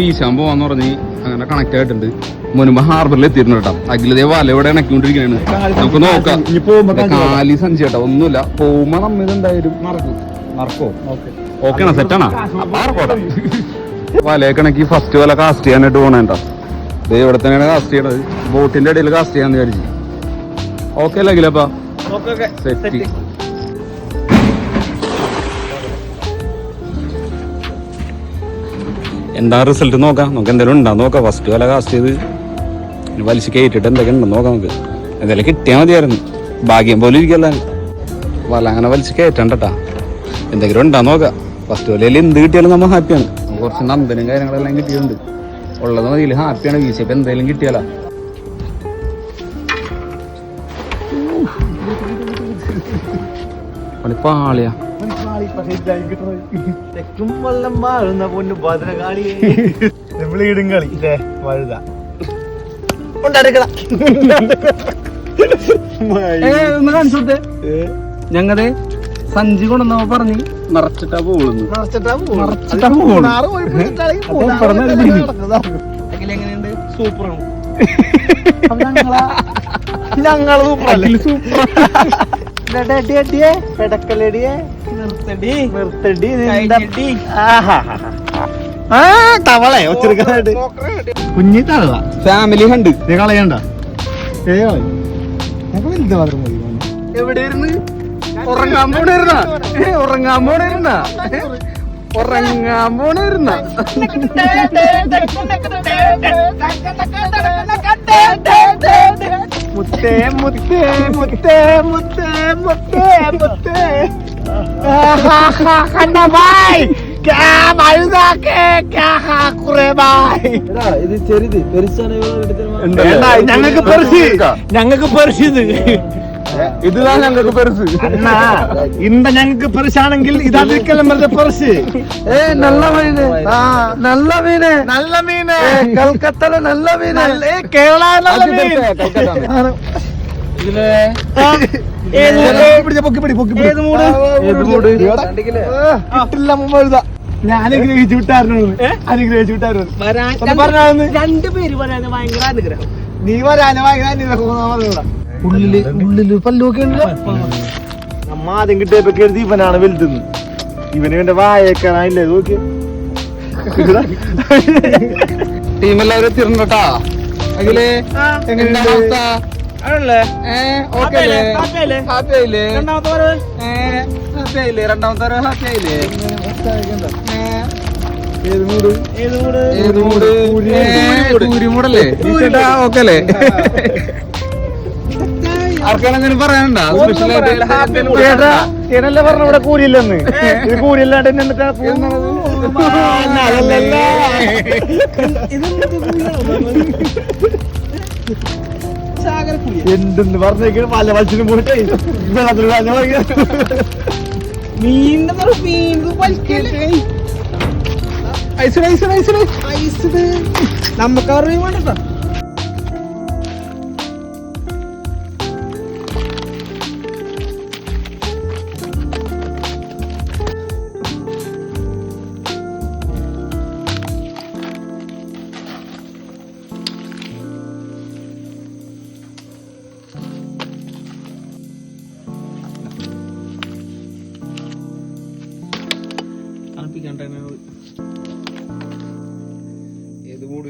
വീശാൻ എന്ന് പറഞ്ഞ് അങ്ങനെ കണക്ട് ആയിട്ടുണ്ട്. മുൻപ് ഹാർബറിൽ എത്തിയിരുന്നു കേട്ടോ. അഖിലതേ വല ഇവിടെ ഇണക്കിക്കൊണ്ടിരിക്കുകയാണ് നമുക്ക് നോക്കാം. കാലി സഞ്ചി കേട്ടോ. ഒന്നുമില്ല. പോകുമ്പോ നമ്മൾ എന്തായാലും മറക്കും. ഓക്കെ. ആണോ? സെറ്റാണോ വലയൊക്കെ ഇണക്കി ഫസ്റ്റ് വല കാസ്റ്റ് ചെയ്യാനായിട്ട് പോണേട്ടോ ഇത് ഇവിടെ തന്നെയാണ് കാസ്റ്റ് ചെയ്യണത്. ബോട്ടിന്റെ ഇടയിൽ കാസ്റ്റ് ചെയ്യാന്ന് വിചാരിച്ചു. ഓക്കെ അല്ലേ അഖിലപ്പാ? സെറ്റ് എന്താ റിസൾട്ട് നോക്കാം. നമുക്ക് എന്തെങ്കിലും ഉണ്ടോ? നോക്കാം. ഫസ്റ്റ് വല കാസ്റ്റ് ചെയ്ത് വലിച്ച് കയറ്റിട്ട് എന്തൊക്കെ ഉണ്ടോ നോക്കാം നമുക്ക്. എന്തെങ്കിലും കിട്ടിയാൽ മതിയായിരുന്നു. ഭാഗ്യം പോലെ ഇരിക്കല്ല വല അങ്ങനെ വലിച്ച് കയറ്റണ്ടട്ടാ എന്തെങ്കിലും ഉണ്ടാ? നോക്കാം. ഫസ്റ്റ് വിലയിൽ എന്ത് കിട്ടിയാലും നമ്മൾ ഹാപ്പിയാണ് കുറച്ച് നമ്പനും കാര്യങ്ങളെല്ലാം കിട്ടിയിട്ടുണ്ട്. ഉള്ളത് മതി. ഹാപ്പിയാണ് വീശിയപ്പോൾ എന്തെങ്കിലും കിട്ടിയാലോ. പണി പാളിയാ തെക്കും വള്ളം വാഴുന്ന പൊന്നു ഭദ്രകാളി നമ്മൾ ഇല്ലേ വഴുത. ഞങ്ങടെ സഞ്ചി കൊണ്ടെന്നോ പറഞ്ഞു. നിറച്ചിട്ടാ പോകുന്നു നിറച്ചിട്ടാ എങ്ങനെയുണ്ട്? സൂപ്പറാണ്. ഞങ്ങൾ സൂപ്പറല്ലേ സൂപ്പർ പെടക്കലടിയെ നിർത്തടി നിർത്തടി ആ തവളെ ഒച്ചെടുക്കാനായിട്ട് കുഞ്ഞി തവള ഫാമിലി ഹണ്ട് നീ കളയണ്ട ഏ ഞങ്ങൾ വലുത് മാത്രം മതി എവിടെയായിരുന്നു ഉറങ്ങാൻ പോണിരുന്ന ഉറങ്ങാൻ പോണിരുന്ന ഉറങ്ങാൻ പോണിരുന്ന മുത്തേ മുത്തേ മുത്തേ മുത്തേ മുത്തേ മുത്തേ. ചെറുത് പെരുസാണ് ഞങ്ങൾക്ക് പെർസി ഞങ്ങൾക്ക് പെർസി ഇത് ഇതാ ഞങ്ങൾക്ക് പെരുസ് അണ്ണാ ഇന്ത ഞങ്ങൾക്ക് പെർസാണെങ്കിൽ ഇതാതിരിക്കലും വെറുതെ പെർസ് ഏ നല്ല മീന്. നല്ല മീന്. നല്ല മീന്. കൽക്കത്തല നല്ല മീന്. കേരള നല്ല മീൻ. അനുഗ്രഹിച്ചു വിട്ടായിരുന്നു അനുഗ്രഹിച്ചു വിട്ടായിരുന്നു രണ്ടുപേര് പറയാൻ ഭയങ്കര അനുഗ്രഹം നീ വരാന് ഭയങ്കര അനുഗ്രഹം ഉള്ളിൽ ഉള്ളിൽ പല്ലൊക്കെ ഉണ്ടല്ലോ നമ്മ ആദ്യം കിട്ടിയപ്പോ കരുതി ഇവനാണ് വലുതെന്ന്. ഇവന് ഇവന്റെ വായക്കാനായില്ലേ നോക്കി ടീമെല്ലാവരും അഖിലേ എങ്ങനെയുണ്ട് അവസ്ഥ? ആയില്ലേ? രണ്ടാമത്തെ ആയില്ലേ? ഏത് മൂട്? ഏത് മൂട്? അല്ലേ? ആർക്കാണ് എന്തെങ്കിലും പറയാനുണ്ടോ ചേട്ടനല്ലേ പറഞ്ഞ ഇവിടെ കൂലില്ലെന്ന് ഇത് കൂലില്ലാണ്ട് എന്നിട്ടാ എന്തെന്ന് പറഞ്ഞേക്ക് പല വലിച്ചിനും പോയിട്ട് വെള്ളത്തിൽ. നമുക്ക് അറിയാൻ വേണ്ടോ ഏത് മൂട്